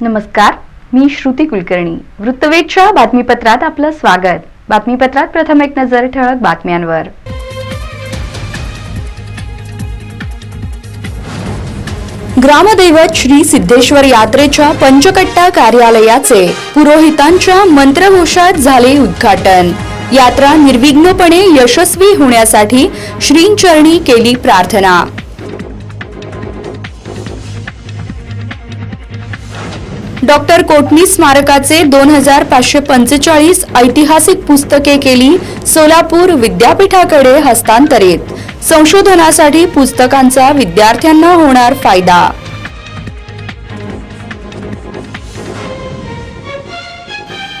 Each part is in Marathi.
नमस्कार मी श्रुती कुलकर्णी. वृत्तवेधच्या बातमीपत्रात आपलं स्वागत. बातमीपत्रात प्रथम एक नजर ठळक बातम्यांवर. ग्रामदैवत श्री सिद्धेश्वर यात्रेच्या पंचकट्टा कार्यालयाचे पुरोहितांच्या मंत्रघोषात झाले उद्घाटन. यात्रा निर्विघ्नपणे यशस्वी होण्यासाठी श्रींचरणी केली प्रार्थना. डॉक्टर कोटणी स्मारकाचे दोन हजार पाचशे पंचेचाळीस ऐतिहासिक पुस्तके केली सोलापूर विद्यापीठाकडे हस्तांतरित. संशोधनासाठी पुस्तकांचा विद्यार्थ्यांना होणार फायदा.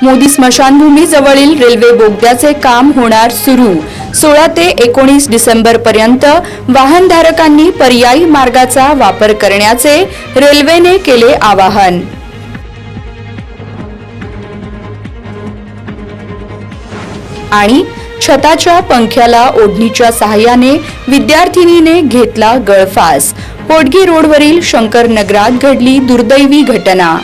मोदी स्मशानभूमी जवळील रेल्वे बोगद्याचे काम होणार सुरू. सोळा ते एकोणीस डिसेंबर पर्यंत वाहनधारकांनी पर्यायी मार्गाचा वापर करण्याचे रेल्वेने केले आवाहन. आणि छताच्या पंख्याला ओढणीच्या सहाय्याने विद्यार्थिनीने घेतला गळफास. पोटगी रोडवरील शंकर नगरात घडली दुर्दैवी घटना.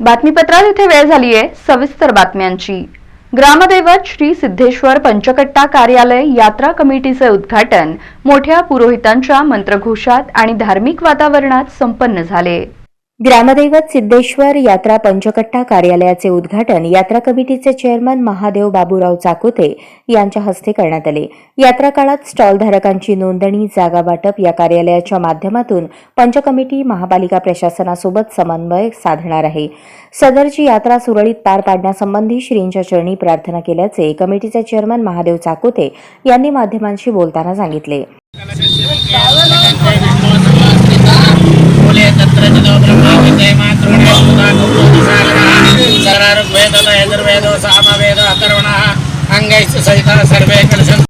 बातमीपत्रात इथे वेळ झाली आहे सविस्तर बातम्यांची. ग्रामदैवत श्री सिद्धेश्वर पंचकट्टा कार्यालय यात्रा कमिटीचे उद्घाटन मोठ्या पुरोहितांच्या मंत्रघोषात आणि धार्मिक वातावरणात संपन्न झाले. ग्रामदैवत सिद्धेश्वर यात्रा पंचकट्टा कार्यालयाचे उद्घाटन यात्रा कमिटीचे चेअरमन महादेव बाबूराव चाकोते यांच्या हस्ते करण्यात आले. यात्रा काळात स्टॉलधारकांची नोंदणी जागा वाटप या कार्यालयाच्या माध्यमातून पंचकमिटी महापालिका प्रशासनासोबत समन्वय साधणार आहे. सदरची यात्रा सुरळीत पार पाडण्यासंबंधी श्रींच्या चरणी प्रार्थना केल्याचे कमिटीचे चेअरमन महादेव चाकोते यांनी माध्यमांशी बोलताना सांगितले. ఋగ్వేదో సామవేదో అకరుణ అంగైస్ సహిత సర్వే కలిసం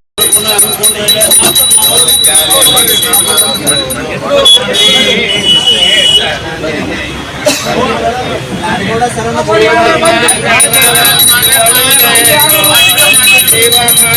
జీవమాన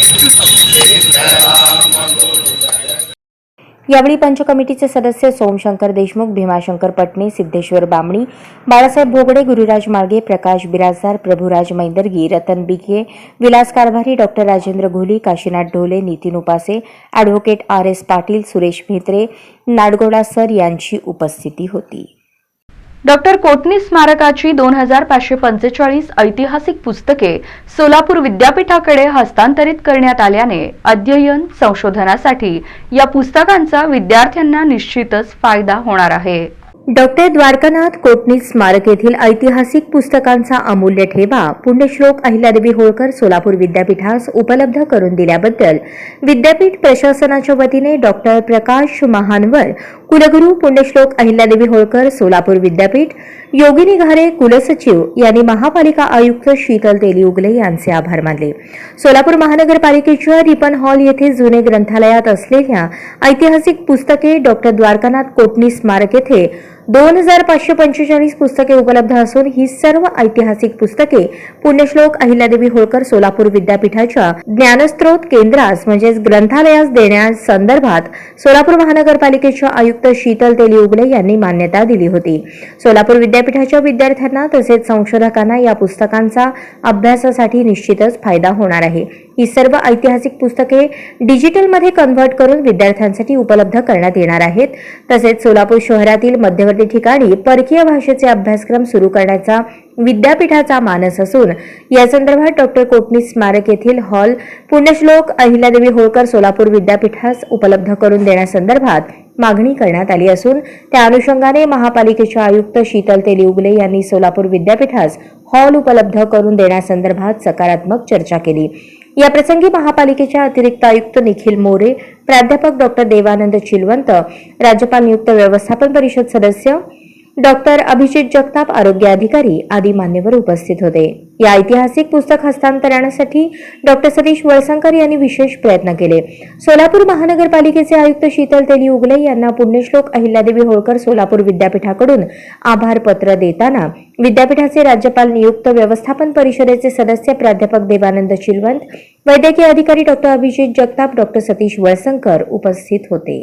अथर्वणः पंच कमिटीचे यावेळी पंचकमिटीचे सदस्य Somshankar Deshmukh Bhimashankar Patne Siddheshwar Bamani Balasaheb Bhogade Gururaj Marge Prakash Birajdar Prabhuraj Maindargi Ratan Bighe Vilas Karbhari doctor Rajendra Gholi Kashinath Dhole Nitin Upase advocate R S Patil Suresh Mhetre Nadgoda sir यांची उपस्थिती होती. डॉक्टर कोटणीस स्मारकाची दोन हजार पाचशे पंचेचाळीस ऐतिहासिक पुस्तके सोलापूर विद्यापीठाकडे हस्तांतरित करण्यात आल्याने अध्ययन संशोधनासाठी या पुस्तकांचा विद्यार्थ्यांना निश्चितच फायदा होणार आहे. डॉक्टर द्वारकानाथ कोटणी स्मारक येथील ऐतिहासिक पुस्तकांचा अमूल्य ठेवा पुण्यश्लोक अहिल्यादेवी होळकर सोलापूर विद्यापीठास उपलब्ध करून दिल्याबद्दल विद्यापीठ प्रशासनाच्या वतीने डॉक्टर प्रकाश महानवर कुलगुरू पुण्यश्लोक अहिल्यादेवी होळकर सोलापूर विद्यापीठ योगिनी घारे कुलसचिव यांनी महापालिका आयुक्त शीतल तेली उगले यांचे आभार मानले. सोलापूर महानगरपालिकेच्या रिपन हॉल येथे जुने ग्रंथालयात असलेल्या ऐतिहासिक पुस्तके डॉक्टर द्वारकानाथ कोटणी स्मारक येथे दोन हजार पाचशे पंचेचाळीस पुस्तके उपलब्ध असून ही सर्व ऐतिहासिक पुस्तके पुण्यश्लोक अहिल्यादेवी होळकर सोलापूर विद्यापीठाच्या ज्ञानस्त्रोत केंद्रास म्हणजेच ग्रंथालयास देण्यास संदर्भात सोलापूर महानगरपालिकेच्या आयुक्त शीतल तेली उगले यांनी मान्यता दिली होती. सोलापूर विद्यापीठाच्या विद्यार्थ्यांना तसेच संशोधकांना या पुस्तकांचा अभ्यासासाठी निश्चितच फायदा होणार आहे. ही सर्व ऐतिहासिक पुस्तके डिजिटलमध्ये कन्व्हर्ट करून विद्यार्थ्यांसाठी उपलब्ध करण्यात येणार आहेत. तसेच सोलापूर शहरातील मध्यवर्ती ठिकाणी परकीय भाषेचे अभ्यासक्रम सुरू करण्याचा विद्यापीठाचा मानस असून या संदर्भात डॉक्टर कोटणी स्मारक येथील हॉल पुण्यश्लोक अहिल्यादेवी होळकर सोलापूर विद्यापीठास उपलब्ध करून देण्यासंदर्भात मागणी करण्यात आली असून त्या अनुषंगाने महापालिकेच्या आयुक्त शीतल तेली उगले यांनी सोलापूर विद्यापीठास हॉल उपलब्ध करून देण्यासंदर्भात सकारात्मक चर्चा केली. या प्रसंगी महापालिकेच्या अतिरिक्त आयुक्त निखिल मोरे प्राध्यापक डॉक्टर देवानंद चिलवंत राज्यपाल नियुक्त व्यवस्थापन परिषद सदस्य डॉक्टर अभिजित जगताप आरोग्य अधिकारी आदी मान्यवर उपस्थित होते. या ऐतिहासिक पुस्तक हस्तांतरणासाठी डॉक्टर सतीश वळसंकर यांनी विशेष प्रयत्न केले. सोलापूर महानगरपालिकेचे आयुक्त शीतल तेली उगले यांना पुण्यश्लोक अहिल्यादेवी होळकर सोलापूर विद्यापीठाकडून आभार पत्र देताना विद्यापीठाचे राज्यपाल नियुक्त व्यवस्थापन परिषदेचे सदस्य प्राध्यापक देवानंद चिलवंत वैद्यकीय अधिकारी डॉक्टर अभिजित जगताप डॉक्टर सतीश वळसंकर उपस्थित होते.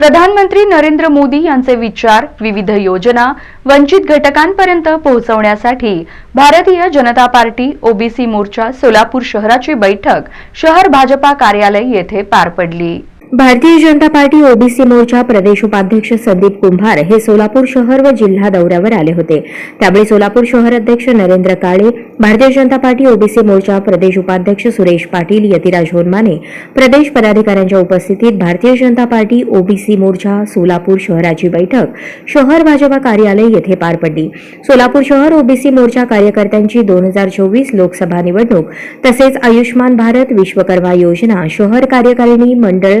प्रधानमंत्री नरेंद्र मोदी यांचे विचार विविध योजना वंचित घटकांपर्यंत पोहोचवण्यासाठी भारतीय जनता पार्टी ओबीसी मोर्चा सोलापूर शहराची बैठक शहर भाजपा कार्यालय येथे पार पडली. भारतीय जनता पार्टी ओबीसी मोर्चा प्रदेश उपाध्यक्ष संदीप कुंभार हे सोलापूर शहर व जिल्हा दौऱ्यावर आले होते. त्यावेळी सोलापूर शहर अध्यक्ष नरेंद्र काळे भारतीय जनता पार्टी ओबीसी मोर्चा प्रदेश उपाध्यक्ष सुरेश पाटील यतिराज होनमाने प्रदेश पदाधिकाऱ्यांच्या उपस्थितीत भारतीय जनता पार्टी ओबीसी मोर्चा सोलापूर शहराची बैठक शहर भाजपा कार्यालय येथे पार पडली. सोलापूर शहर ओबीसी मोर्चा कार्यकर्त्यांची दोन हजार चोवीस लोकसभा निवडणूक तसेच आयुष्मान भारत विश्वकर्मा योजना शहर कार्यकारिणी मंडळ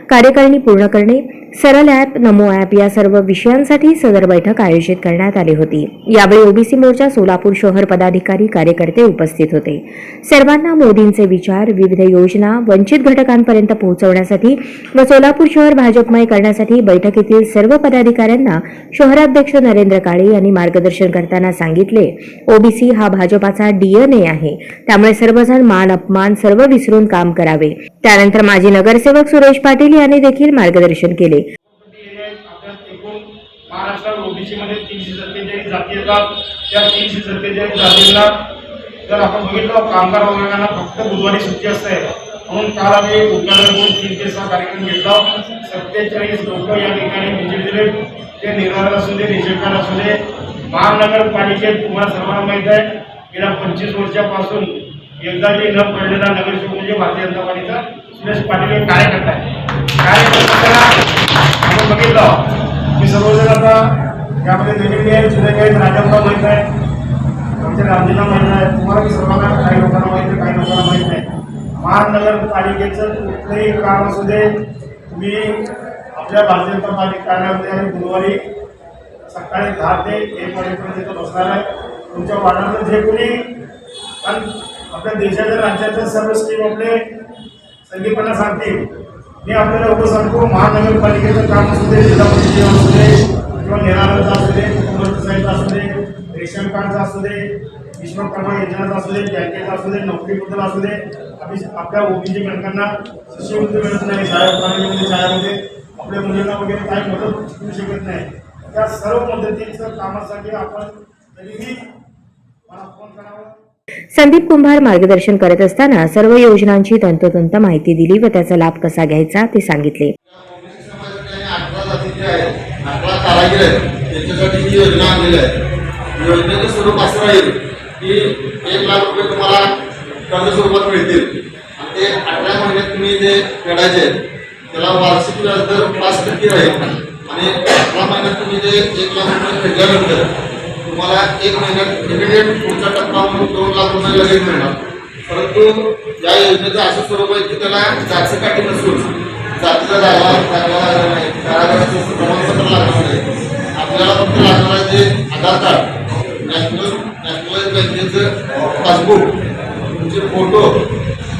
कार्यकारिणी पूर्ण करणे सरल ॲप नमो ॲप या सर्व विषयांसाठी सदर बैठक आयोजित करण्यात आली होती. यावेळी ओबीसी मोर्चा सोलापूर शहर पदाधिकारी कार्यकर्ते उपस्थित होते. सर्वांना मोदींचे विचार विविध योजना वंचित घटकांपर्यंत पोहोचवण्यासाठी व सोलापूर शहर भाजपमय करण्यासाठी बैठकीतील सर्व पदाधिकाऱ्यांना शहराध्यक्ष नरेंद्र काळे यांनी मार्गदर्शन करताना सांगितले ओबीसी हा भाजपाचा डीएनए आहे. त्यामुळे सर्वजण मान अपमान सर्व विसरून काम करावे. त्यानंतर माजी नगरसेवक सुरेश पाटील यांनी देखील मार्गदर्शन केले. महाराष्ट्रात तीनशे सत्तेचाळीस जाती येतात. त्या तीनशे सत्तेचाळीस जातींना जर आपण बघितलं कामगार वर्गांना फक्त बुधवारी सुट्टी असते. म्हणून काल आम्ही उद्घाटन करून तीन ते सहा कार्यक्रम घेतला. सत्तेचाळीस लोक या ठिकाणी विजय दिले. ते निर्धारण असू दे निषेधकार असू दे महानगरपालिकेत तुम्हाला सर्वांना माहीत आहे गेल्या पंचवीस वर्षापासून एकदा जे न पडलेला नगरसेवक म्हणजे भारतीय जनता पार्टीचा सुरेश पाटील हे कार्यकर्ता आहे काय आपण बघितलं की सर्वजण आता यामध्ये वेगवेगळे आहेत जुने काही राजांना माहीत आहे आमच्या गांधींना माहीत आहे तुम्हाला मी सर्वांना काही लोकांना माहीत आहे काही लोकांना माहीत नाही महानगरपालिकेचं कुठलंही काम असू दे मी आपल्या भारतीय जनता पार्टी कार्यालयामध्ये आणि सकाळी दहा ते एक वाजेपर्यंत तिथं बसणार आहे तुमच्या वार्डातलं जे कोणी कारण आपल्या देशाच्या राज्याच्या सर्व स्कीम आपले संदीपांना सांगतील मी आपल्याला एवढं सांगतो महानगरपालिकेचं काम असू दे जिल्हा परिषद असू दे किंवा निराधारचा असू दे कुटुंबसाहेबचा असू दे रेशन कार्डचं असू दे विश्वकर्मा योजनाचं असू दे बँकेचं असू दे नोकरीबद्दल असू दे आम्ही आपल्या ओबीसी बँकांना शिष्यवृत्ती मिळत नाही शाळा म्हणजे शाळेमध्ये आपल्या मुलींना वगैरे काही मदत होऊ शकत नाही. त्या सर्व पद्धतीचं कामासाठी आपण तरीही मला फोन करावा. संदीप कुंभार मार्गदर्शन करत असताना सर्व योजनांची तंतोतंत माहिती दिली व त्याचा लाभ कसा घ्यायचा ते सांगितले. योजनेचं स्वरूप असं राहील की एक लाख रुपये तुम्हाला कर्ज स्वरूपात मिळतील आणि ते अठरा महिन्यात तुम्ही जे फेडायचे त्याला वार्षिक व्याजदर पाच टक्के राहील. आणि अठरा महिन्यात तुम्ही ते एक लाख रुपये फेडल्यानंतर तुम्हाला एक महिन्यात इमिडिएट पुढचा टप्पा म्हणून दोन लाख रुपये लगेच मिळणार. परंतु या योजनेचं असं स्वरूप आहे की त्याला जास्त काठी नसून जातीचा दावा दावा नाही कारागृहाचं प्रमाणपत्र लागणार नाही. आपल्याला फक्त लागणार आहे जे आधार कार्ड. नॅशनल नॅशनलाइज बँकेचं पासबुक तुमचे फोटो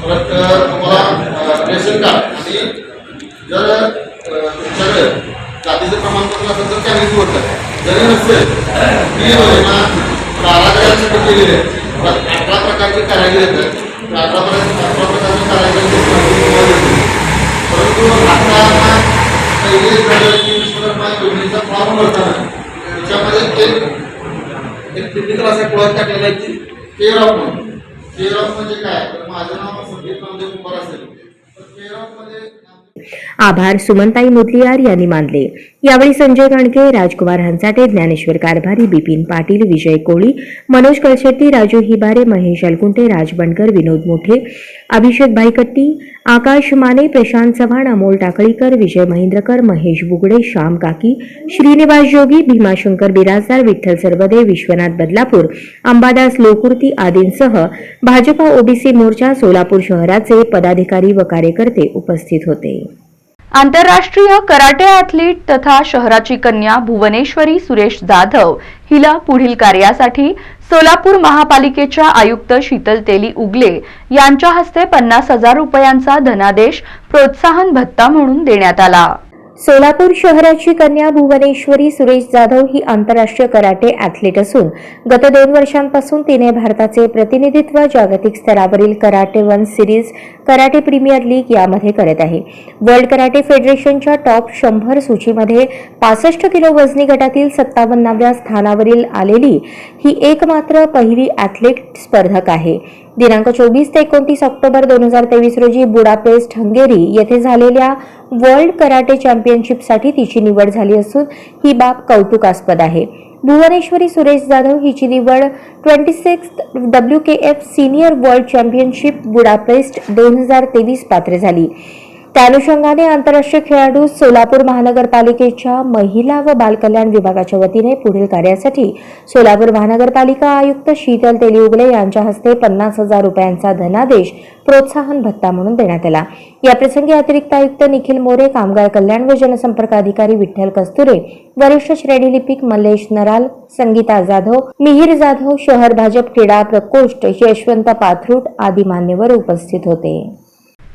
परत तुम्हाला रेशन कार्ड आणि जर तुमच्याकडे जातीचं प्रमाणपत्र असेल तर त्यानेच होतं जरी नसेल ही योजना कारागिरांसाठी केलेली आहे परत अठरा प्रकारचे कारागीर येतात अठरा प्रकारचे अठरा प्रकारचे कारागीर परंतु आता पहिले झालं की विश्वकर्मा योजनेचा फॉर्म भरताना त्याच्यामध्ये एक एक टिपिकल असा क्लॉज टाकलेला आहे की केअर ऑफ म्हणून केअर ऑफ म्हणजे काय तर माझं नाव संदीप नामदेव कुमार असेल तर पेरॉटमध्ये आभार सुमनताई मुदलियार यांनी मानले. यावेळी संजय गणके राजकुमार हंसाटे ज्ञानेश्वर कारभारी बिपिन पाटील विजय कोळी मनोज कळशेट्टी राजू हिबारे महेश अलकुंटे राज बनकर विनोद मोठे अभिषेक भाईकट्टी आकाश माने प्रशांत चव्हाण अमोल टाकळीकर विजय महेंद्रकर महेश बुगडे श्याम काकी श्रीनिवास जोगी भीमाशंकर बिराजदार विठ्ठल सर्वदे विश्वनाथ बदलापूर अंबादास लोकुर्ती आदींसह भाजपा ओबीसी मोर्चा सोलापूर शहराचे पदाधिकारी व कार्यकर्ते उपस्थित होते. आंतरराष्ट्रीय कराटे ॲथलीट तथा शहराची कन्या भुवनेश्वरी सुरेश जाधव हिला पुढील कार्यासाठी सोलापूर महापालिकेच्या आयुक्त शीतल तेली उगले यांच्या हस्ते पन्नास हजार रुपयांचा धनादेश प्रोत्साहन भत्ता म्हणून देण्यात आला. सोलापूर शहराची कन्या भुवनेश्वरी सुरेश जाधव ही आंतरराष्ट्रीय कराटे ॲथलीट असून गत दोन वर्षांपासून तिने भारताचे प्रतिनिधित्व जागतिक स्तरावरील karate one series karate premier league यामध्ये करत आहे. वर्ल्ड कराटे फेडरेशनच्या टॉप शंभर सूचीमध्ये पासष्ट किलो वजनी गटातील सत्तावन्नाव्या स्थानावरील आलेली ही एकमात्र पहिली ॲथलीट स्पर्धक आहे. दिनांक चोवीस ते एकोणतीस ऑक्टोबर दोन हजार तेवीस रोजी बुडापेस्ट हंगेरी येथे झालेल्या वर्ल्ड कराटे चॅम्पियनशिपसाठी तिची निवड झाली असून ही बाब कौतुकास्पद आहे. भुवनेश्वरी सुरेश जाधव हिची निवड twenty six W K F senior world championship Budapest दोन हजार तेवीस पात्र झाली. त्या अनुषंगाने आंतरराष्ट्रीय खेळाडू सोलापूर महानगरपालिकेच्या महिला व बालकल्याण विभागाच्या वतीने पुढील कार्यासाठी सोलापूर महानगरपालिका आयुक्त शीतल तेलिउगले यांच्या हस्ते पन्नास हजार रुपयांचा धनादेश प्रोत्साहन भत्ता म्हणून देण्यात आला. याप्रसंगी अतिरिक्त आयुक्त निखिल मोरे कामगार कल्याण व जनसंपर्क अधिकारी विठ्ठल कस्तुरे वरिष्ठ श्रेणी लिपिक मल्लेश नराल संगीता जाधव मिहीर जाधव शहर भाजप क्रीडा प्रकोष्ठ यशवंत पाथरूट आदी मान्यवर उपस्थित होते.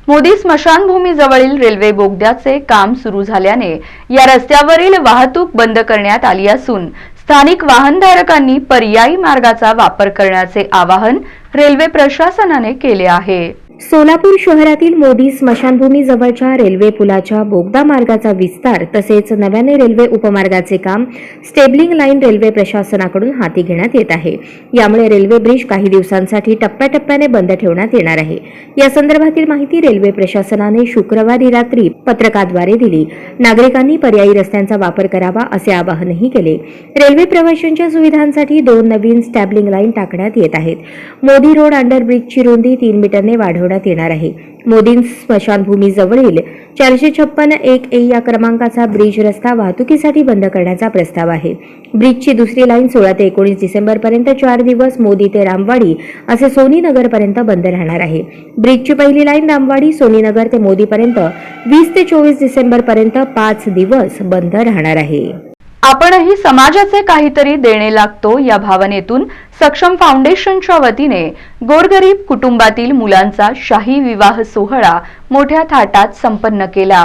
मोदी स्मशानभूमीजवळील रेल्वे बोगद्याचे काम सुरू झाल्याने या रस्त्यावरील वाहतूक बंद करण्यात आली असून स्थानिक वाहनधारकांनी पर्यायी मार्गाचा वापर करण्याचे आवाहन रेल्वे प्रशासनाने केले आहे. सोलापूर शहरातील मोदी स्मशानभूमी जवळच्या रेल्वे पुलाच्या बोगदा मार्गाचा विस्तार तसेच नव्याने रेल्वे उपमार्गाचे काम स्टेबलिंग लाईन रेल्वे प्रशासनाकडून हाती घेण्यात येत आहे. यामुळे रेल्वे ब्रिज काही दिवसांसाठी टप्प्याटप्प्याने बंद ठेवण्यात येणार आहे. या संदर्भातील माहिती रेल्वे प्रशासनाने शुक्रवारी रात्री पत्रकाद्वारे दिली. नागरिकांनी पर्यायी रस्त्यांचा वापर करावा असे आवाहनही केले. रेल्वे प्रवाशांच्या सुविधांसाठी दोन नवीन स्टॅबलिंग लाईन टाकण्यात येत आहेत. मोदी रोड अंडरब्रिजची रुंदी तीन मीटरने वाढवण्यात येणार आहे. मोदी स्मशानभूमी जवळील चारशे छप्पन एक ए या क्रमांकाचा ब्रिज रस्ता वाहतुकीसाठी बंद करण्याचा प्रस्ताव आहे. ब्रिजची दुसरी लाईन सोळा ते एकोणीस डिसेंबरपर्यंत चार दिवस मोदी ते रामवाडी असे सोनी बंद राहणार आहे. ब्रिजची पहिली लाईन रामवाडी सोनी नगर ते मोदीपर्यंत वीस ते चोवीस डिसेंबरपर्यंत पाच दिवस बंद राहणार आहे. आपणही समाजाचे काहीतरी देणे लागतो या भावनेतून सक्षम फाउंडेशनच्या वतीने गोरगरीब कुटुंबातील मुलांचा शाही विवाह सोहळा मोठ्या थाटात संपन्न केला.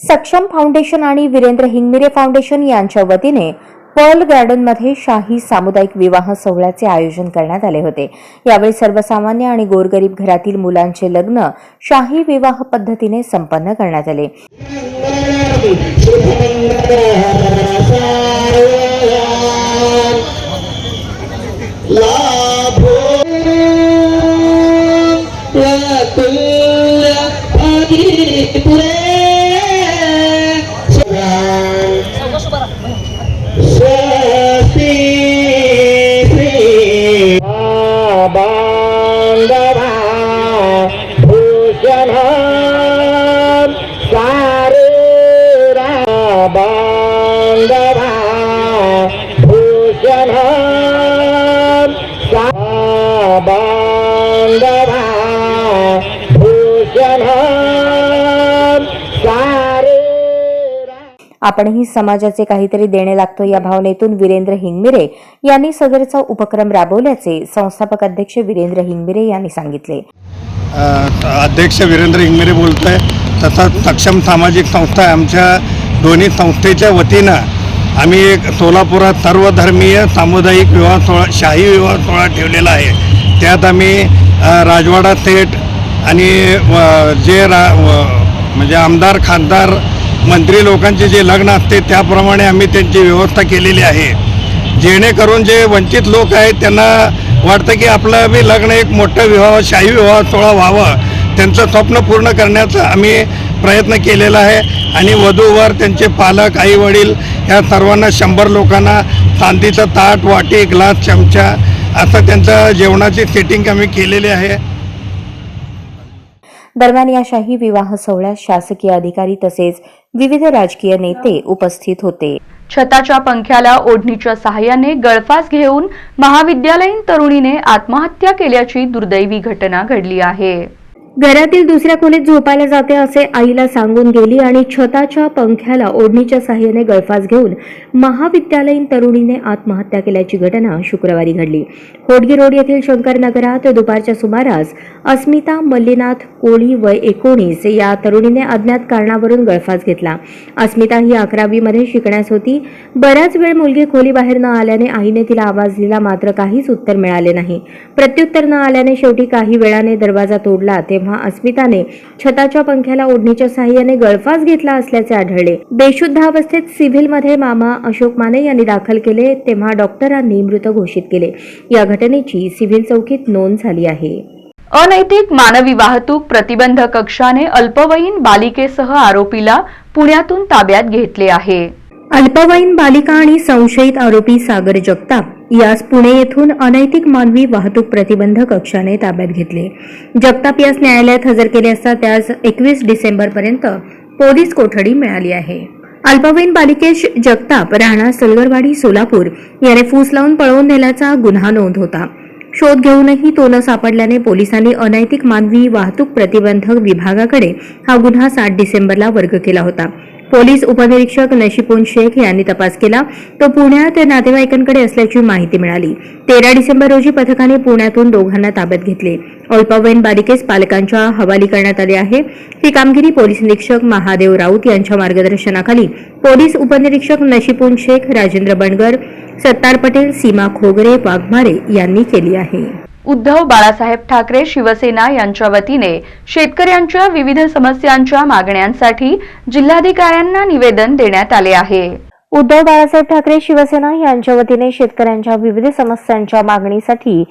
सक्षम फाउंडेशन आणि वीरेंद्र हिंगमिरे फाउंडेशन यांच्या वतीने पर्ल गार्डनमध्ये शाही सामुदायिक विवाह सोहळ्याचे आयोजन करण्यात आले होते. यावेळी सर्वसामान्य आणि गोरगरीब घरातील मुलांचे लग्न शाही विवाह पद्धतीने संपन्न करण्यात आले. आपणही समाजाचे काहीतरी देणे लागतो या भावनेतून वीरेंद्र हिंगमिरे यांनी सदरचा उपक्रम राबवल्याचे संस्थापक अध्यक्ष वीरेंद्र हिंगमिरे यांनी सांगितले. अध्यक्ष वीरेंद्र हिंगमिरे बोलत आहे तसंच सक्षम सामाजिक संस्था आमच्या दोन्ही संस्थेच्या वतीनं आम्ही एक सोलापुरात सर्वधर्मीय सामुदायिक विवाह सोहळा शाही विवाह सोहळा ठेवलेला आहे. त्यात आम्ही राजवाडा थेट आणि जे रा म्हणजे आमदार खासदार मंत्री लोकांचे जे लग्न असते त्याप्रमाणे आम्ही त्यांची व्यवस्था केलेली आहे. जेणेकरून जे वंचित लोक आहेत त्यांना वाटतं की आपलं बी लग्न एक मोठं विवाह शाही विवाह सोहळा व्हावा. त्यांचं स्वप्न पूर्ण करण्याचा आम्ही प्रयत्न केलेला आहे. आणि वधूवर त्यांचे पालक आई वडील या सर्वांना शंभर लोकांना चांदीचं ताट वाटी ग्लास चमचा असं त्यांचं जेवणाची सेटिंग आम्ही केलेली आहे. दरम्यान या शाही विवाह सोहळ्यात शासकीय अधिकारी तसेच विविध राजकीय नेते उपस्थित होते. छताच्या पंख्याला ओढणीच्या सहाय्याने गळफास घेऊन महाविद्यालयीन तरुणीने आत्महत्या केल्याची दुर्दैवी घटना घडली आहे. घरातील दुसऱ्या खोलीत झोपायला जाते असे आईला सांगून गेली आणि छताच्या पंख्याला ओढणीच्या साह्याने गळफास घेऊन महाविद्यालयीन तरुणीने आत्महत्या केल्याची घटना शुक्रवारी घडली. होडगी रोड येथील शंकर नगरात दुपारच्या सुमारास अस्मिता मल्लीनाथ कोळी वय एकोणीस या तरुणीने अज्ञात कारणावरून गळफास घेतला. अस्मिता ही अकरावीमध्ये शिकण्यास होती. बराच वेळ मुलगी खोलीबाहेर न आल्याने आईने तिला आवाज दिला मात्र काहीच उत्तर मिळाले नाही. प्रत्युत्तर न आल्याने शेवटी काही वेळाने दरवाजा तोडला तेव्हा अस्मिताने छताच्या पंख्याला ओढणीच्या सहाय्याने गळफास घेतला असल्याचे आढळले. बेशुद्ध अवस्थेत सिव्हिलमध्ये मामा अशोक माने यांनी दाखल केले तेव्हा डॉक्टरांनी मृत घोषित केले. या घटनेची सिव्हिल चौकीत नोंद झाली आहे. अनैतिक मानवी वाहतूक प्रतिबंध कक्षाने अल्पवयीन बालिकेसह आरोपीला पुण्यातून ताब्यात घेतले आहे. अल्पवयीन बालिका आणि संशयित आरोपी सागर जगताप यास पुणे येथून अनैतिक मानवी वाहतूक प्रतिबंध कक्षाने ताब्यात घेतले. जगताप यास न्यायालयात हजर केले असता त्यास एकवीस डिसेंबरपर्यंत पोलीस कोठडी मिळाली आहे. अल्पवयीन बालिकेश जगताप राहणार सलगरवाडी सोलापूर याने फूस लावून पळवून नेल्याचा गुन्हा नोंद होता. शोध घेऊनही तो न सापडल्याने पोलिसांनी अनैतिक मानवी वाहतूक प्रतिबंधक विभागाकडे हा गुन्हा सात डिसेंबरला वर्ग केला होता. पोलीस उपनिरीक्षक नशिपून शेख यांनी तपास केला. तो पुण्यात नातेवाईकांकडे असल्याची माहिती मिळाली. तेरा डिसेंबर रोजी पथकाने पुण्यातून दोघांना ताब्यात घेतले. अल्पवयीन बालिकेस पालकांच्या हवाली करण्यात आले आहे. ही कामगिरी पोलीस निरीक्षक महादेव राऊत यांच्या मार्गदर्शनाखाली पोलीस उपनिरीक्षक नशिपून शेख राजेंद्र बणगर सत्तार पटेल सीमा खोगरे वाघमारे यांनी केली आहे. उद्धव बाळासाहेब ठाकरे शिवसेना यांच्या वतीने शेतकऱ्यांच्या विविध समस्यांच्या मागण्यांसाठी जिल्हाधिकाऱ्यांना निवेदन देण्यात आले आहे. उद्धव बाळासाहेब ठाकरे शिवसेना यांच्या वतीने शेतकऱ्यांच्या विविध समस्यांच्या मागणीसाठी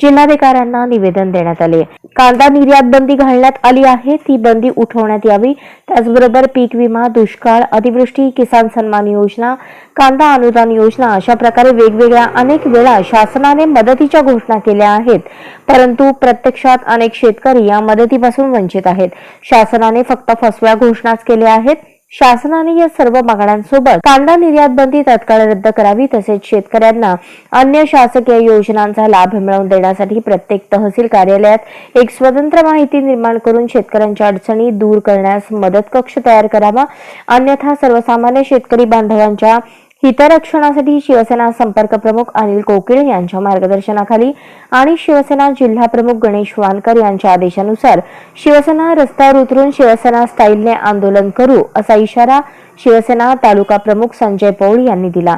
जिल्हाधिकाऱ्यांना निवेदन देण्यात आले. कांदा निर्यात बंदी घालण्यात आली आहे. ती बंदी उठवण्यात यावी. त्याचबरोबर पीक विमा दुष्काळ अतिवृष्टी किसान सन्मान योजना कांदा अनुदान योजना अशा प्रकारे वेगवेगळ्या अनेक वेळा शासनाने मदतीच्या घोषणा केल्या आहेत. परंतु प्रत्यक्षात अनेक शेतकरी या मदतीपासून वंचित आहेत. शासनाने फक्त फसव्या घोषणाच केल्या आहेत. शासनाने या सर्व मागण्यांसोबत कांदा निर्यात बंदी तत्काळ रद्द करावी तसेच शेतकऱ्यांना अन्य शासकीय योजनांचा लाभ मिळवून देण्यासाठी प्रत्येक तहसील कार्यालयात एक स्वतंत्र माहिती निर्माण करून शेतकऱ्यांच्या अडचणी दूर करण्यास मदत कक्ष तयार करावा. अन्यथा सर्वसामान्य शेतकरी बांधवांच्या हितरक्षणासाठी शिवसेना संपर्क प्रमुख अनिल कोकिळ यांच्या मार्गदर्शनाखाली आणि शिवसेना जिल्हा प्रमुख गणेश वानकर यांच्या आदेशानुसार शिवसेना रस्त्यावर उतरून शिवसेना स्टाईलने आंदोलन करू असा इशारा शिवसेना तालुका प्रमुख संजय पौळ यांनी दिला.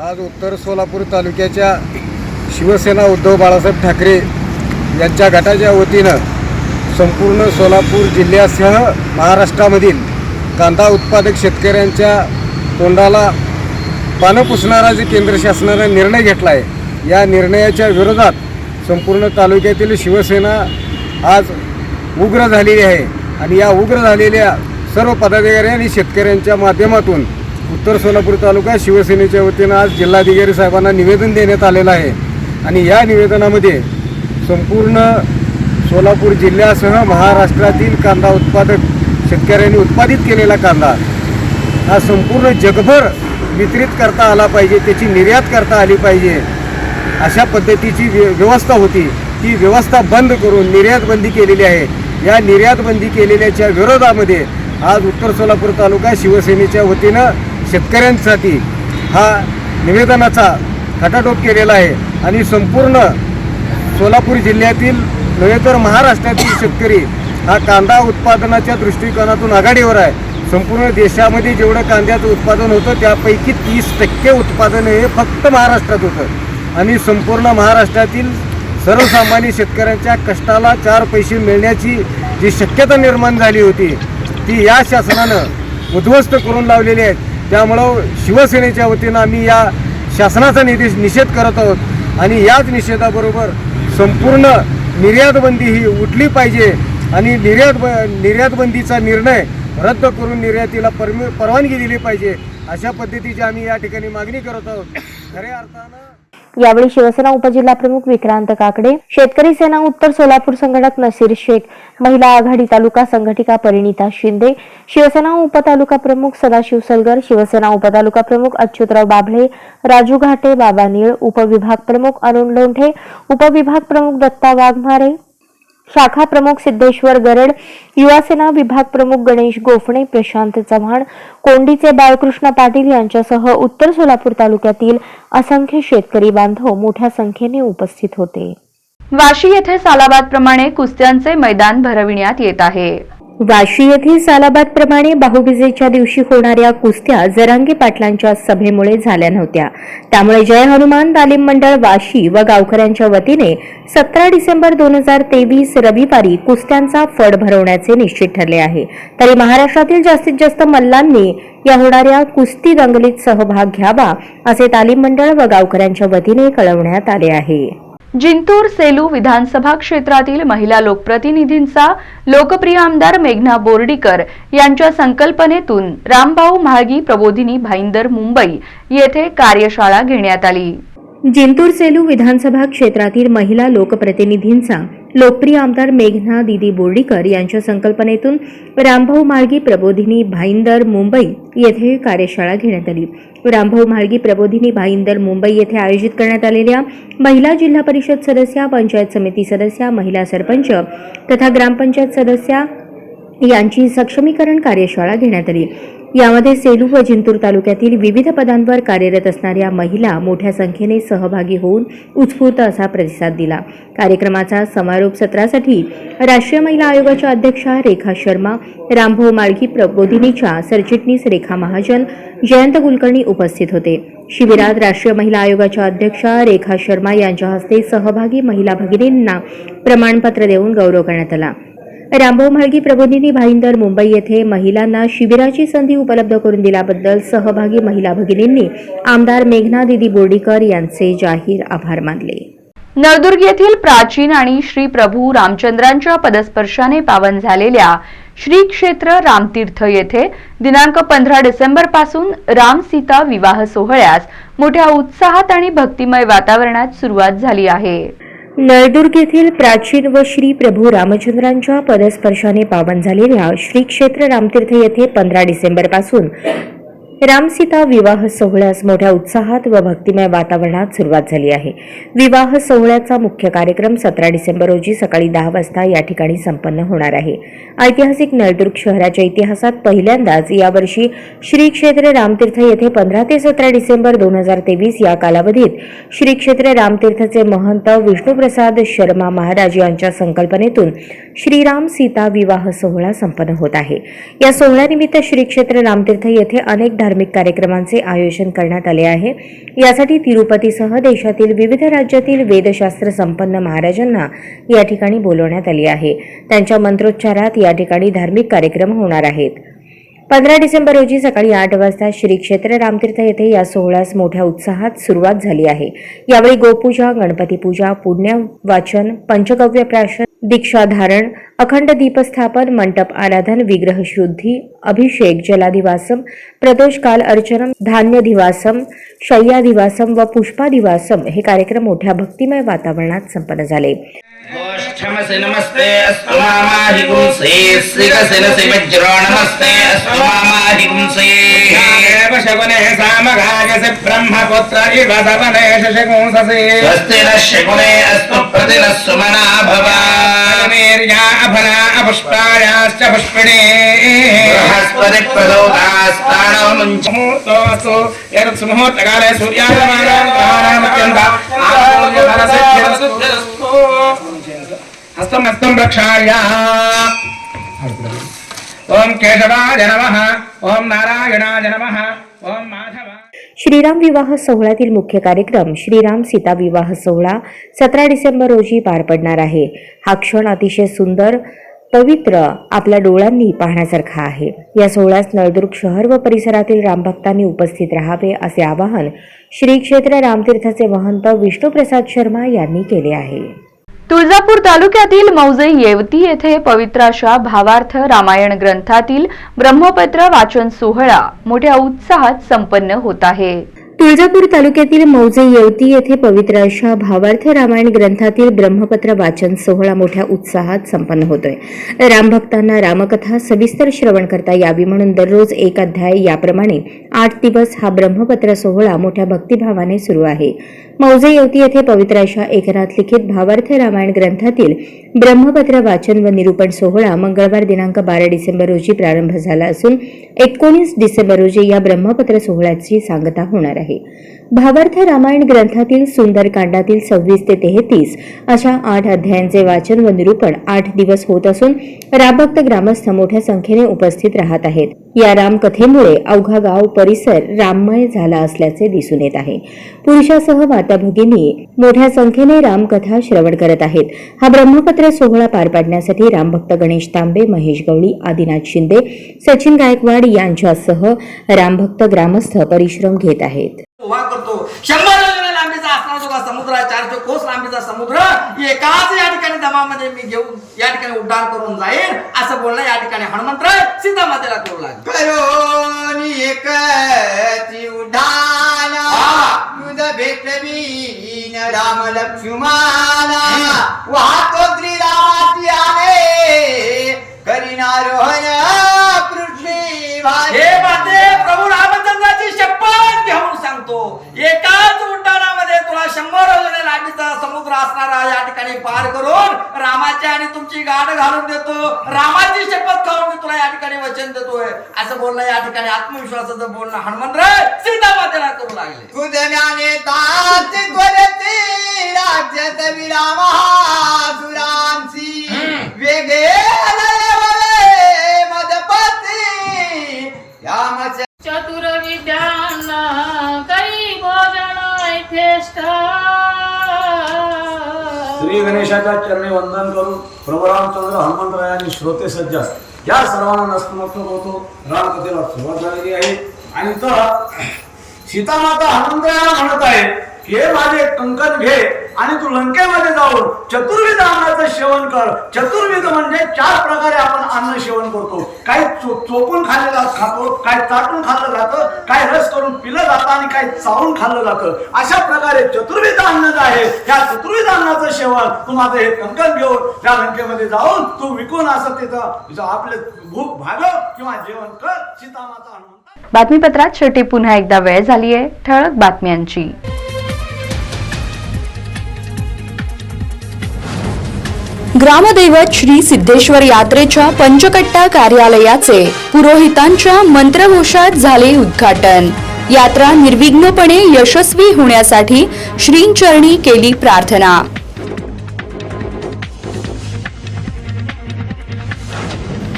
आज उत्तर सोलापूर तालुक्याच्या शिवसेना उद्धव बाळासाहेब ठाकरे यांच्या गटाच्या वतीनं संपूर्ण सोलापूर जिल्ह्यासह महाराष्ट्रामधील कांदा उत्पादक शेतकऱ्यांच्या तोंडाला पानं पुसणारा जे केंद्र शासनानं निर्णय घेतला आहे या निर्णयाच्या विरोधात संपूर्ण तालुक्यातील शिवसेना आज उग्र झालेली आहे. आणि या उग्र झालेल्या सर्व पदाधिकारी आणि शेतकऱ्यांच्या माध्यमातून उत्तर सोलापूर तालुका शिवसेनेच्या वतीनं आज जिल्हाधिकारी साहेबांना निवेदन देण्यात आलेलं आहे. आणि या निवेदनामध्ये संपूर्ण सोलापूर जिल्ह्यासह महाराष्ट्रातील कांदा उत्पादक शेतकऱ्यांनी उत्पादित केलेला कांदा हा संपूर्ण जगभर वितरित करता आला पाहिजे त्याची निर्यात करता आली पाहिजे. अशा पद्धतीची व्यवस्था होती. ती व्यवस्था बंद करून निर्यात बंदी केलेली आहे. या निर्यात बंदी केलेल्याच्या विरोधामध्ये आज उत्तर सोलापूर तालुका शिवसेनेच्या वतीनं शेतकऱ्यांसाठी हा निवेदनाचा खटाटोप केलेला आहे आणि संपूर्ण सोलापूर जिल्ह्यातील नव्हे तर महाराष्ट्रातील शेतकरी हा कांदा उत्पादनाच्या दृष्टिकोनातून आघाडीवर आहे. संपूर्ण देशामध्ये जेवढं कांद्याचं उत्पादन होतं त्यापैकी तीस टक्के उत्पादन हे फक्त महाराष्ट्रात होतं. आणि संपूर्ण महाराष्ट्रातील सर्वसामान्य शेतकऱ्यांच्या कष्टाला चार पैसे मिळण्याची जी शक्यता निर्माण झाली होती ती या शासनानं उद्ध्वस्त करून लावलेली आहेत त्यामुळं शिवसेनेच्या वतीनं आम्ही या शासनाचा निदेश निषेध करत आहोत. आणि याच निषेधाबरोबर संपूर्ण निर्यातबंदी ही उठली पाहिजे. आणि निर्यात ब- निर्यातबंदीचा निर्णय रद्द करून निर्यातीला परमि परवानगी दिली पाहिजे. अशा पद्धतीची आम्ही या ठिकाणी मागणी करत आहोत. खऱ्या अर्थानं यावेळी शिवसेना उपजिल्हा प्रमुख विक्रांत काकडे शेतकरी सेना उत्तर सोलापूर संघटक नसीर शेख महिला आघाडी तालुका संघटिका परिणिता शिंदे शिवसेना उपतालुका प्रमुख सदाशिव सलगर शिवसेना उपतालुका प्रमुख अच्युतराव बाभळे राजू घाटे बाबा निळ उपविभाग प्रमुख अरुण लोंढे उपविभाग प्रमुख दत्ता वाघमारे शाखा प्रमुख सिद्धेश्वर गरड युवासेना विभाग प्रमुख गणेश गोफणे प्रशांत चव्हाण कोंडीचे बाळकृष्ण पाटील यांच्यासह उत्तर सोलापूर तालुक्यातील असंख्य शेतकरी बांधव मोठ्या संख्येने उपस्थित होते. वाशी येथे सालाबाद प्रमाणे कुस्त्यांचे मैदान भरविण्यात येत आहे. वाशी येथील सालाबाद प्रमाणे बाहुबीजेच्या दिवशी होणाऱ्या कुस्त्या जरांगी पाटलांच्या सभेमुळे झाल्या नव्हत्या. त्यामुळे जय हनुमान तालीम मंडळ वाशी व गावकऱ्यांच्या वतीने सतरा डिसेंबर दोन हजार तेवीस रविवारी कुस्त्यांचा फड भरवण्याचे निश्चित ठरले आहे. तरी महाराष्ट्रातील जास्तीत जास्त मल्लांनी या होणाऱ्या कुस्ती दंगलीत सहभाग घ्यावा असे तालीम मंडळ व गावकऱ्यांच्या वतीने कळवण्यात आले आहे. जिंतूर सेलू विधानसभा क्षेत्रातील महिला लोकप्रतिनिधींचा लोकप्रिय आमदार मेघना बोर्डीकर यांच्या संकल्पनेतून रामभाऊ म्हाळगी प्रबोधिनी भाईंदर मुंबई येथे कार्यशाळा घेण्यात आली. जिंतूर सेलू विधानसभा क्षेत्रातील महिला लोकप्रतिनिधींचा लोकप्रिय आमदार मेघना दिदी बोर्डीकर यांच्या संकल्पनेतून रामभाऊ मार्गी प्रबोधिनी भाईंदर मुंबई येथे कार्यशाळा घेण्यात आली. रामभाऊ मार्गी प्रबोधिनी भाईंदर मुंबई येथे आयोजित करण्यात आलेल्या महिला जिल्हा परिषद सदस्या पंचायत समिती सदस्या महिला सरपंच तथा ग्रामपंचायत सदस्या यांची सक्षमीकरण कार्यशाळा घेण्यात आली. यामध्ये सेलू व जिंतूर तालुक्यातील विविध पदांवर कार्यरत असणाऱ्या महिला मोठ्या संख्येने सहभागी होऊन उत्स्फूर्त असा प्रतिसाद दिला. कार्यक्रमाचा समारोप सत्रासाठी राष्ट्रीय महिला आयोगाच्या अध्यक्षा रेखा शर्मा रामभाऊ माळगी प्रबोधिनीच्या सरचिटणीस रेखा महाजन जयंत कुलकर्णी उपस्थित होते. शिबिरात राष्ट्रीय महिला आयोगाच्या अध्यक्षा रेखा शर्मा यांच्या हस्ते सहभागी महिला भगिनींना प्रमाणपत्र देऊन गौरव करण्यात आला. रामभाऊ म्हाळगी प्रबोधिनी भाईंदर मुंबई येथे महिलांना शिबिराची संधी उपलब्ध करून दिल्याबद्दल सहभागी महिला भगिनींनी आमदार मेघना दिदी बोर्डीकर यांचे जाहीर आभार मानले. नळदुर्ग येथील प्राचीन आणि श्री प्रभू रामचंद्रांच्या पदस्पर्शाने पावन झालेल्या श्री क्षेत्र रामतीर्थ येथे दिनांक पंधरा डिसेंबरपासून राम सीता विवाह सोहळ्यास मोठ्या उत्साहात आणि भक्तिमय वातावरणात सुरुवात झाली आहे. नळदुर्ग येथील प्राचीन व श्री प्रभू रामचंद्रांच्या पदस्पर्शाने पावन झालेल्या श्री क्षेत्र रामतीर्थ येथे पंधरा डिसेंबरपासून रामसीता विवाह सोहळ्यास मोठ्या उत्साहात व भक्तिमय वातावरणात सुरुवात झाली आहे. विवाह सोहळ्याचा मुख्य कार्यक्रम सतरा डिसेंबर रोजी सकाळी दहा वाजता या ठिकाणी संपन्न होणार आहे. ऐतिहासिक नळदुर्ग शहराच्या इतिहासात पहिल्यांदाच यावर्षी श्री क्षेत्र रामतीर्थ येथे पंधरा ते सतरा डिसेंबर दोन हजार तेवीस या कालावधीत श्री क्षेत्र रामतीर्थचे महंत विष्णुप्रसाद शर्मा महाराज यांच्या संकल्पनेतून श्रीराम सीता विवाह सोहळा संपन्न होत आहे. या सोहळ्यानिमित्त श्री क्षेत्र रामतीर्थ येथे अनेक धार्मिक कार्यक्रमांचे आयोजन करण्यात आले आहे. यासाठी तिरुपतीसह देशातील विविध राज्यातील वेदशास्त्र संपन्न महाराजांना या ठिकाणी बोलवण्यात आले आहे. त्यांच्या मंत्रोच्चारात या ठिकाणी धार्मिक कार्यक्रम होणार आहेत. पंधरा डिसेंबर रोजी सकाळी आठ वाजता श्री क्षेत्र रामतीर्थ येथे या सोहळ्यास मोठ्या उत्साहात सुरुवात झाली आहे. यावेळी गोपूजा गणपती पूजा पुण्य वाचन पंचगव्य प्राशन दीक्षाधारण अखंड दीपस्थापन मंडप आराधन विग्रह शुद्धी अभिषेक जलाधिवासम प्रदोष काल अर्चनम धान्यधिवासम शय्याधिवासम व पुष्पाधिवासम हे कार्यक्रम मोठ्या भक्तिमय वातावरणात संपन्न झाले. नमस्ते శకునే సామగాజసి బ్రహ్మపుత్ర ఇవ సవనే శకుంససి స్వస్తి న శకునే అస్తు ప్రతి సుమనా భవార్యా అఫనా అపుష్పాయాశ్చ పుష్పిణే బృహస్పతి ప్రదోదాస్తానముహూర్తోస్తు ఎతత్ సుముహూర్తకాలే సూర్యాలమానామత్యంత హస్తం ओम केशवाय नमः ओम नारायणाय नमः ओम माधव। श्रीराम विवाह सोहळ्यातील मुख्य कार्यक्रम श्रीराम सीता विवाह सोहळा सतरा डिसेंबर रोजी पार पडणार आहे. हा क्षण अतिशय सुंदर पवित्र आपल्या डोळ्यांनी पाहण्यासारखा आहे. या सोहळ्यास नळदुर्ग शहर व परिसरातील रामभक्तांनी उपस्थित राहावे असे आवाहन श्री क्षेत्र रामतीर्थाचे महंत विष्णुप्रसाद शर्मा यांनी केले आहे. तुळजापूर तालुक्यातील मौजे येवती येथे पवित्र अशा भावार्थ रामायण ग्रंथातील ब्रह्मपत्र वाचन सोहळा मोठ्या उत्साहात संपन्न होत आहे. तुळजापूर तालुक्यातील मौजे येवती येथे पवित्र अशा भावार्थ रामायण ग्रंथातील ब्रह्मपत्र वाचन सोहळा मोठ्या उत्साहात संपन्न होतोय. रामभक्तांना रामकथा सविस्तर श्रवण करता यावी म्हणून दररोज एक अध्याय याप्रमाणे आठ दिवस हा ब्रह्मपत्र सोहळा मोठ्या भक्तिभावाने सुरू आहे. मौजे येवती येथे पवित्र अशा एकनाथ लिखित भावार्थ रामायण ग्रंथातील ब्रह्मपत्र वाचन व निरूपण सोहळा मंगळवार दिनांक बारा डिसेंबर रोजी प्रारंभ झाला असून एकोणीस डिसेंबर रोजी या ब्रह्मपत्र सोहळ्याची सांगता होणार आहे. भावार्थ रामायण ग्रंथातील सुंदरकांडातील सव्वीस ते तेहतीस अशा आठ अध्यायांचे वाचन व निरूपण आठ दिवस होत असून रामभक्त ग्रामस्थ मोठ्या संख्येने उपस्थित राहत आहेत. या रामकथेमुळे अवघा गाव परिसर राममय झाला असल्याचे दिसून येत आहे. पुरुषासह माता भगिनी मोठ्या संख्येने रामकथा श्रवण करत आहेत. हा ब्रह्मपत्र सोहळा पार पाडण्यासाठी रामभक्त गणेश तांबे महेश गवळी आदिनाथ शिंदे सचिन गायकवाड यांच्यासह रामभक्त ग्रामस्थ परिश्रम घेत आहेत. उभा करतो. शंभर योजने लांबीचा असणारा का समुद्र चारशे कोस लांबीचा समुद्र. एकाच या ठिकाणी दमामध्ये मी घेऊन या ठिकाणी उड्डाण करून जाईन. असं बोलणं या ठिकाणी हनुमंतराय सीतामातेला करू लागले. करोनी उड्डाणा. राम लक्ष्मणा वाहतो श्रीरामाची आहे करीनारोहण पृथ्वी हे माते! शपथ घेऊन सांगतो. एकाच उड्डाणामध्ये तुला शंभर योजने लांबीचा समुद्र असणारा या ठिकाणी पार करून रामाची आणि तुमची गाठ घालून देतो. रामाची शपथ खाऊन मी तुला या ठिकाणी वचन देतोय. असं बोलणं या ठिकाणी आत्मविश्वासाचं बोलणं हनुमंतराय सीतामातेला करू लागले. कुदम्याने ताच कोरते राज्यात विरामा सुरांची वेगे श्री गणेशाच्या चरणी वंदन करून प्रभुरामचंद्र हनुमंतरायांनी श्रोते सज्ज या सर्वांना नस्तनमस्तक होतो रामकथेला सुरुवात झालेली आहे. आणि तर सीतामाता हनुमंतरायाला म्हणत आहे हे माझे कंकण घे आणि तू लंकेमध्ये जाऊन चतुर्विध अन्नाचं सेवन कर. चतुर्विध म्हणजे चार प्रकारे आपण अन्न सेवन करतो. काही चोपून खाल्लं खातो काही चाटून खाल्लं जातं काही रस करून पिलं जातं आणि काही चावून खाल्लं जातं. अशा प्रकारे चतुर्विध अन्न जे आहे त्या चतुर्विध अन्नाचं सेवन तू माझं हे कंकण घेऊन त्या लंकेमध्ये जाऊन तू विकून असं तिथं आपले भूक भागव किंवा जेवण कर सीतामाता बातमीपत्रात शेवटी पुन्हा एकदा वेळ झाली आहे ठळक बातम्यांची. ग्रामदैवत श्री सिद्धेश्वर यात्रेच्या पंचकट्टा कार्यालयाचे पुरोहितांच्या मंत्रघोषात झाले उद्घाटन. यात्रा निर्विघ्नपणे यशस्वी होण्यासाठी श्रींचरणी केली प्रार्थना.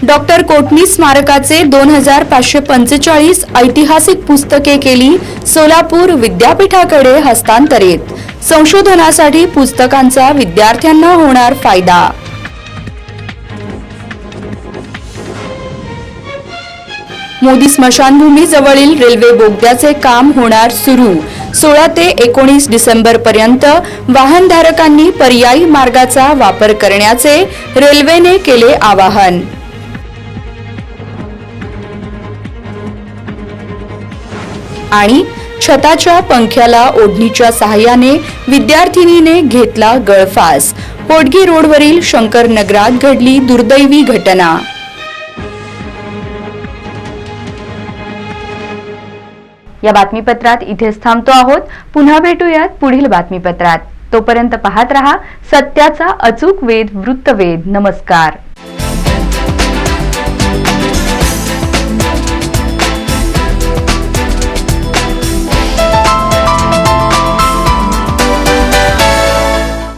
डॉक्टर कोटणी स्मारकाचे दोन हजार पाचशे पंचेचाळीस ऐतिहासिक पुस्तके केली सोलापूर विद्यापीठाकडे हस्तांतरित. संशोधनासाठी पुस्तकांचा विद्यार्थ्यांना होणार फायदा. मोदी स्मशानभूमी जवळील रेल्वे बोगद्याचे काम होणार सुरू. सोळा ते एकोणीस डिसेंबर पर्यंत वाहनधारकांनी पर्यायी मार्गाचा वापर करण्याचे रेल्वेने केले आवाहन. आणि छताच्या पंख्याला ओढणीच्या सहाय्याने विद्यार्थिनीने घेतला गळफास. पोटगी रोडवरील शंकर नगरात घडली दुर्दैवी घटना. या बातमीपत्रात इथेच थांबतो आहोत. पुन्हा भेटूयात पुढील बातमीपत्रात. तोपर्यंत पाहत रहा सत्याचा अचूक वेध वृत्तवेध. नमस्कार.